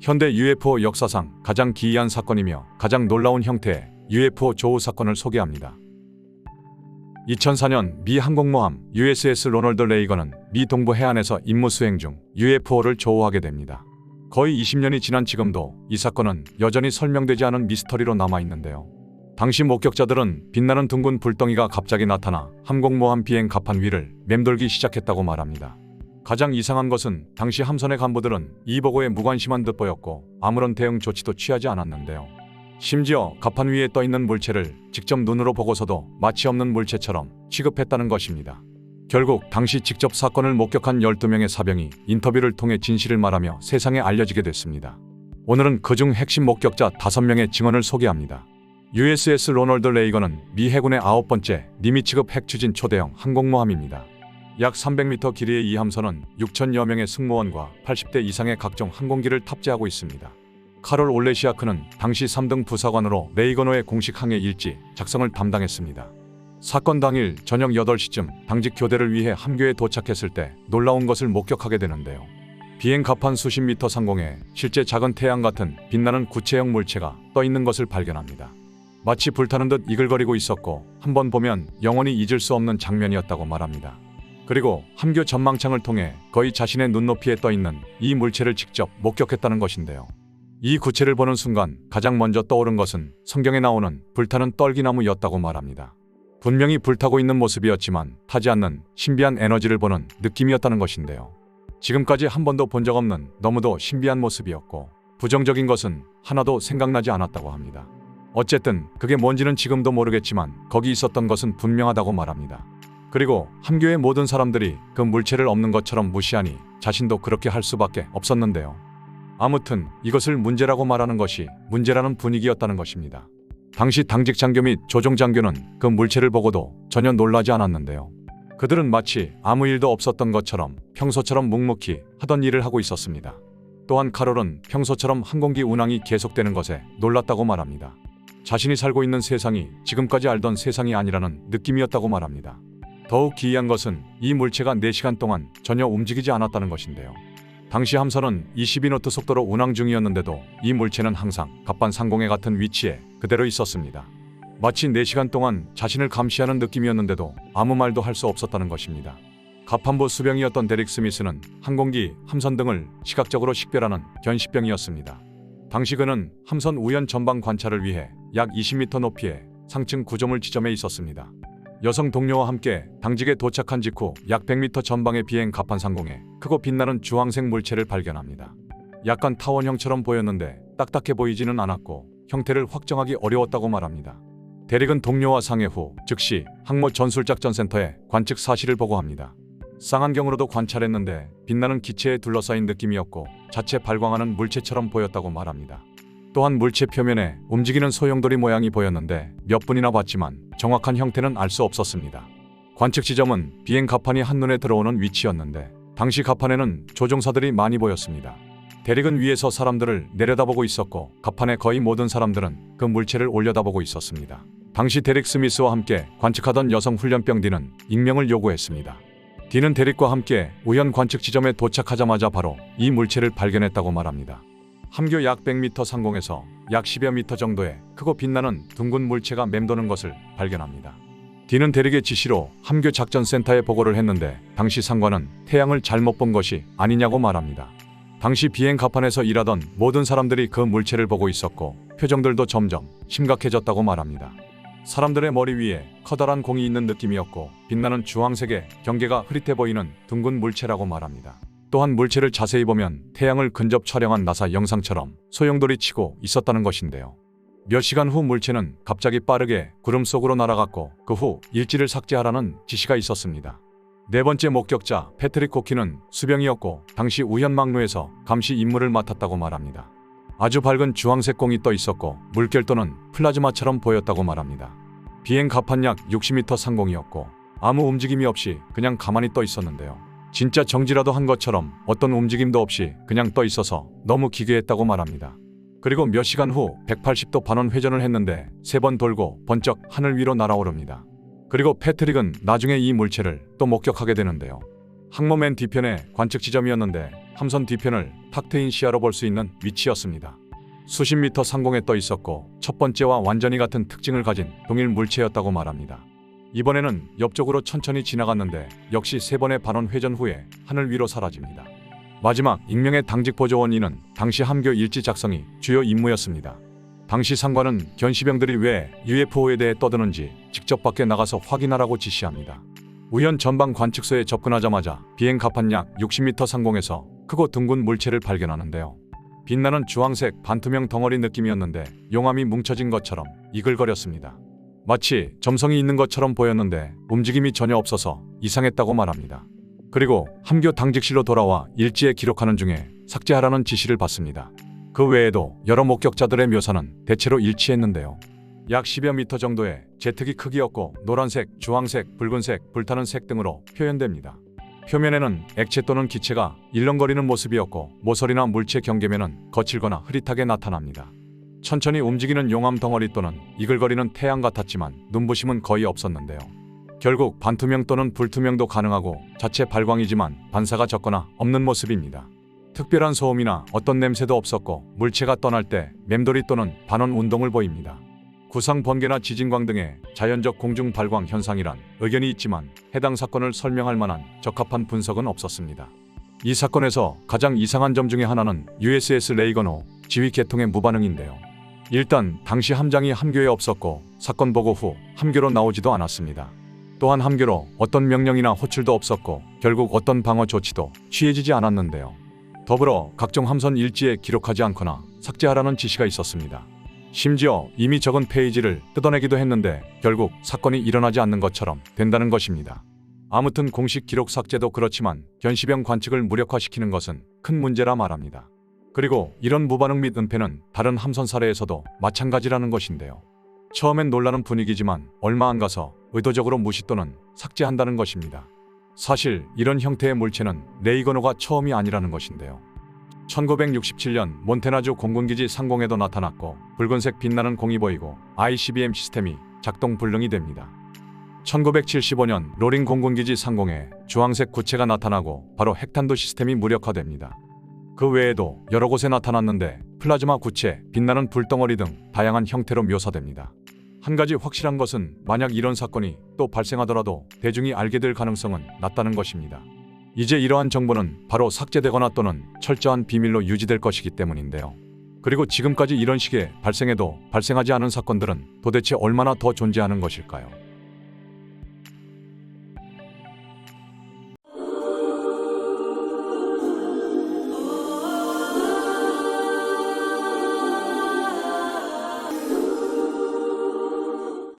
현대 UFO 역사상 가장 기이한 사건이며 가장 놀라운 형태의 UFO 조우 사건을 소개합니다. 2004년 미 항공모함 USS 로널드 레이건은 미 동부 해안에서 임무 수행 중 UFO를 조우하게 됩니다. 거의 20년이 지난 지금도 이 사건은 여전히 설명되지 않은 미스터리로 남아 있는데요. 당시 목격자들은 빛나는 둥근 불덩이가 갑자기 나타나 항공모함 비행 갑판 위를 맴돌기 시작했다고 말합니다. 가장 이상한 것은 당시 함선의 간부들은 이 보고에 무관심한 듯 보였고 아무런 대응 조치도 취하지 않았는데요. 심지어 갑판 위에 떠 있는 물체를 직접 눈으로 보고서도 마치 없는 물체처럼 취급했다는 것입니다. 결국 당시 직접 사건을 목격한 12명의 사병이 인터뷰를 통해 진실을 말하며 세상에 알려지게 됐습니다. 오늘은 그중 핵심 목격자 5명의 증언을 소개합니다. USS 로널드 레이건은 미 해군의 아홉 번째 니미 취급 핵 추진 초대형 항공모함입니다. 약 300m 길이의 이 함선은 6천여 명의 승무원과 80대 이상의 각종 항공기를 탑재하고 있습니다. 카롤 올레시아크는 당시 3등 부사관으로 레이건호의 공식 항해 일지 작성을 담당했습니다. 사건 당일 저녁 8시쯤 당직 교대를 위해 함교에 도착했을 때 놀라운 것을 목격하게 되는데요. 비행 갑판 수십 미터 상공에 실제 작은 태양 같은 빛나는 구체형 물체가 떠 있는 것을 발견합니다. 마치 불타는 듯 이글거리고 있었고 한 번 보면 영원히 잊을 수 없는 장면이었다고 말합니다. 그리고 함교 전망창을 통해 거의 자신의 눈높이에 떠 있는 이 물체를 직접 목격했다는 것인데요. 이 구체를 보는 순간 가장 먼저 떠오른 것은 성경에 나오는 불타는 떨기나무였다고 말합니다. 분명히 불타고 있는 모습이었지만 타지 않는 신비한 에너지를 보는 느낌이었다는 것인데요. 지금까지 한 번도 본 적 없는 너무도 신비한 모습이었고 부정적인 것은 하나도 생각나지 않았다고 합니다. 어쨌든 그게 뭔지는 지금도 모르겠지만 거기 있었던 것은 분명하다고 말합니다. 그리고 함교의 모든 사람들이 그 물체를 없는 것처럼 무시하니 자신도 그렇게 할 수밖에 없었는데요. 아무튼 이것을 문제라고 말하는 것이 문제라는 분위기였다는 것입니다. 당시 당직 장교 및 조종 장교는 그 물체를 보고도 전혀 놀라지 않았는데요. 그들은 마치 아무 일도 없었던 것처럼 평소처럼 묵묵히 하던 일을 하고 있었습니다. 또한 카롤은 평소처럼 항공기 운항이 계속되는 것에 놀랐다고 말합니다. 자신이 살고 있는 세상이 지금까지 알던 세상이 아니라는 느낌이었다고 말합니다. 더욱 기이한 것은 이 물체가 4시간 동안 전혀 움직이지 않았다는 것인데요. 당시 함선은 22노트 속도로 운항 중이었는데도 이 물체는 항상 갑반 상공에 같은 위치에 그대로 있었습니다. 마치 4시간 동안 자신을 감시하는 느낌이었는데도 아무 말도 할 수 없었다는 것입니다. 갑판부 수병이었던 데릭 스미스는 항공기, 함선 등을 시각적으로 식별하는 견시병이었습니다. 당시 그는 함선 우연 전방 관찰을 위해 약 20m 높이의 상층 구조물 지점에 있었습니다. 여성 동료와 함께 당직에 도착한 직후 약 100m 전방의 비행 갑판 상공에 크고 빛나는 주황색 물체를 발견합니다. 약간 타원형처럼 보였는데 딱딱해 보이지는 않았고 형태를 확정하기 어려웠다고 말합니다. 대릭은 동료와 상해 후 즉시 항모 전술작전센터에 관측 사실을 보고합니다. 쌍안경으로도 관찰했는데 빛나는 기체에 둘러싸인 느낌이었고 자체 발광하는 물체처럼 보였다고 말합니다. 또한 물체 표면에 움직이는 소용돌이 모양이 보였는데 몇 분이나 봤지만 정확한 형태는 알 수 없었습니다. 관측 지점은 비행 갑판이 한눈에 들어오는 위치였는데 당시 갑판에는 조종사들이 많이 보였습니다. 대릭은 위에서 사람들을 내려다보고 있었고 갑판의 거의 모든 사람들은 그 물체를 올려다보고 있었습니다. 당시 데릭 스미스와 함께 관측하던 여성 훈련병 디는 익명을 요구했습니다. 디는 데릭과 함께 우연 관측 지점에 도착하자마자 바로 이 물체를 발견했다고 말합니다. 함교 약 100m 상공에서 약 10여 미터 정도의 크고 빛나는 둥근 물체가 맴도는 것을 발견합니다. 디는 대릭의 지시로 함교 작전센터에 보고를 했는데 당시 상관은 태양을 잘못 본 것이 아니냐고 말합니다. 당시 비행 갑판에서 일하던 모든 사람들이 그 물체를 보고 있었고 표정들도 점점 심각해졌다고 말합니다. 사람들의 머리 위에 커다란 공이 있는 느낌이었고 빛나는 주황색의 경계가 흐릿해 보이는 둥근 물체라고 말합니다. 또한 물체를 자세히 보면 태양을 근접 촬영한 나사 영상처럼 소용돌이 치고 있었다는 것인데요. 몇 시간 후 물체는 갑자기 빠르게 구름 속으로 날아갔고 그 후 일지를 삭제하라는 지시가 있었습니다. 네 번째 목격자 패트릭 코키는 수병이었고 당시 우현망로에서 감시 임무를 맡았다고 말합니다. 아주 밝은 주황색 공이 떠 있었고 물결도는 플라즈마처럼 보였다고 말합니다. 비행 갑판 약 60m 상공이었고 아무 움직임이 없이 그냥 가만히 떠 있었는데요. 진짜 정지라도 한 것처럼 어떤 움직임도 없이 그냥 떠 있어서 너무 기괴했다고 말합니다. 그리고 몇 시간 후 180도 반원 회전을 했는데 세 번 돌고 번쩍 하늘 위로 날아오릅니다. 그리고 패트릭은 나중에 이 물체를 또 목격하게 되는데요. 항모맨 뒤편에 관측 지점이었는데 함선 뒤편을 탁 트인 시야로 볼 수 있는 위치였습니다. 수십 미터 상공에 떠 있었고 첫 번째와 완전히 같은 특징을 가진 동일 물체였다고 말합니다. 이번에는 옆쪽으로 천천히 지나갔는데 역시 세 번의 반원 회전 후에 하늘 위로 사라집니다. 마지막 익명의 당직 보조원 이는 당시 함교 일지 작성이 주요 임무였습니다. 당시 상관은 견시병들이 왜 UFO에 대해 떠드는지 직접 밖에 나가서 확인하라고 지시합니다. 우현 전방 관측소에 접근하자마자 비행 갑판 약 60m 상공에서 크고 둥근 물체를 발견하는데요. 빛나는 주황색 반투명 덩어리 느낌이었는데 용암이 뭉쳐진 것처럼 이글거렸습니다. 마치 점성이 있는 것처럼 보였는데 움직임이 전혀 없어서 이상했다고 말합니다. 그리고 함교 당직실로 돌아와 일지에 기록하는 중에 삭제하라는 지시를 받습니다. 그 외에도 여러 목격자들의 묘사는 대체로 일치했는데요. 약 10여 미터 정도의 제트기 크기였고 노란색, 주황색, 붉은색, 불타는 색 등으로 표현됩니다. 표면에는 액체 또는 기체가 일렁거리는 모습이었고 모서리나 물체 경계면은 거칠거나 흐릿하게 나타납니다. 천천히 움직이는 용암 덩어리 또는 이글거리는 태양 같았지만 눈부심은 거의 없었는데요. 결국 반투명 또는 불투명도 가능하고 자체 발광이지만 반사가 적거나 없는 모습입니다. 특별한 소음이나 어떤 냄새도 없었고 물체가 떠날 때 맴돌이 또는 반원 운동을 보입니다. 구상 번개나 지진광 등의 자연적 공중 발광 현상이란 의견이 있지만 해당 사건을 설명할 만한 적합한 분석은 없었습니다. 이 사건에서 가장 이상한 점 중에 하나는 USS 레이건호 지휘 개통의 무반응인데요. 일단 당시 함장이 함교에 없었고 사건 보고 후 함교로 나오지도 않았습니다. 또한 함교로 어떤 명령이나 호출도 없었고 결국 어떤 방어 조치도 취해지지 않았는데요. 더불어 각종 함선 일지에 기록하지 않거나 삭제하라는 지시가 있었습니다. 심지어 이미 적은 페이지를 뜯어내기도 했는데 결국 사건이 일어나지 않는 것처럼 된다는 것입니다. 아무튼 공식 기록 삭제도 그렇지만 견시병 관측을 무력화시키는 것은 큰 문제라 말합니다. 그리고 이런 무반응 및 은폐는 다른 함선 사례에서도 마찬가지라는 것인데요. 처음엔 놀라는 분위기지만 얼마 안 가서 의도적으로 무시 또는 삭제한다는 것입니다. 사실 이런 형태의 물체는 레이거노가 처음이 아니라는 것인데요. 1967년 몬테나주 공군기지 상공에도 나타났고 붉은색 빛나는 공이 보이고 ICBM 시스템이 작동 불능이 됩니다. 1975년 로링 공군기지 상공에 주황색 구체가 나타나고 바로 핵탄두 시스템이 무력화됩니다. 그 외에도 여러 곳에 나타났는데 플라즈마 구체, 빛나는 불덩어리 등 다양한 형태로 묘사됩니다. 한 가지 확실한 것은 만약 이런 사건이 또 발생하더라도 대중이 알게 될 가능성은 낮다는 것입니다. 이제 이러한 정보는 바로 삭제되거나 또는 철저한 비밀로 유지될 것이기 때문인데요. 그리고 지금까지 이런 식의 발생해도 발생하지 않은 사건들은 도대체 얼마나 더 존재하는 것일까요?